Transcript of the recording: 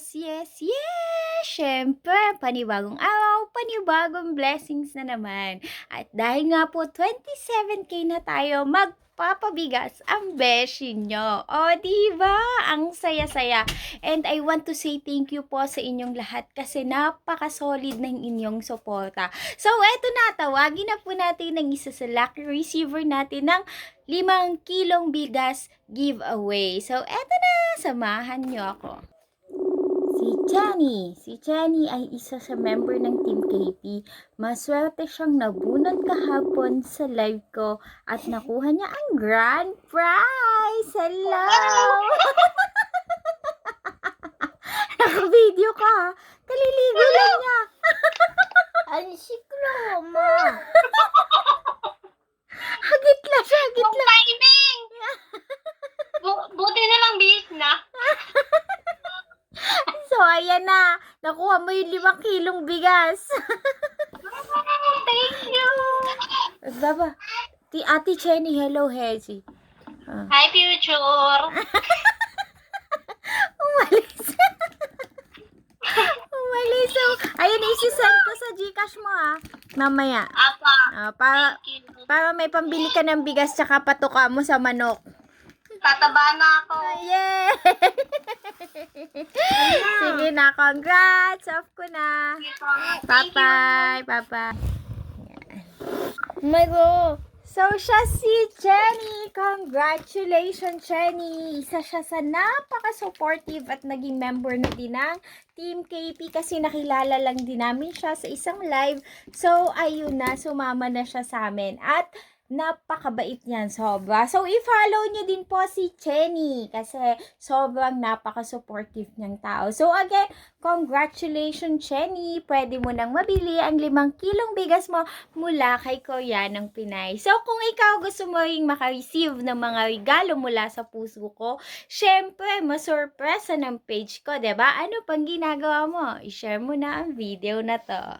Yes, yes, yes! Siyempre, panibagong araw, panibagong blessings na naman. At dahil nga po 27k na tayo, magpapabigas ang beshi nyo. O, diba? Ang saya-saya. And I want to say thank you po sa inyong lahat kasi napaka-solid ng inyong suporta. So, eto na, tawagin na po natin ang isa sa lucky receiver natin ng 5 kilong bigas giveaway. So, eto na, samahan nyo ako. Si Jenny. Si Jenny ay isa sa member ng Team KP. Maswerte siyang nabunot kahapon sa live ko at nakuha niya ang grand prize. Hello! Naka-video ka ha? Kaliligo lang niya. Ang siklo, ma. Hagit lang siya, hagit Ang lang. timing! Bu- buti na lang bis na. So, ayan na. Nakuha mo yung limang kilong bigas. Thank you! Baba. Ti Ate Jenny, hello, Hezi. Ah. Hi, future! Umalis. Umalis. Ayun, isi-send ko sa Gcash mo, ah. Mamaya. Apa, Ah, para, para may pambili ka ng bigas tsaka patuka mo sa manok. Tataba na ako. Yeah! Sige na, congrats! Off ko na. Bye-bye! Bye-bye! My God! So, siya si Jenny. Congratulations, Jenny. Isa siya sa napaka-supportive at naging member na din ng Team KP kasi nakilala lang din namin siya sa isang live. So, ayun na, sumama na siya sa amin. At napakabait niyan, sobra. So, i-follow niyo din po si Jenny kasi sobrang napaka-supportive niyang tao. So, again, congratulations, Jenny. Pwede mo nang mabili ang limang kilong bigas mo mula kay Kuya ng Pinay. So, kung ikaw gusto mo ring makareceive ng mga regalo mula sa puso ko, syempre, masurpresa ng page ko, ba? Ano pang ginagawa mo? I-share mo na ang video na to.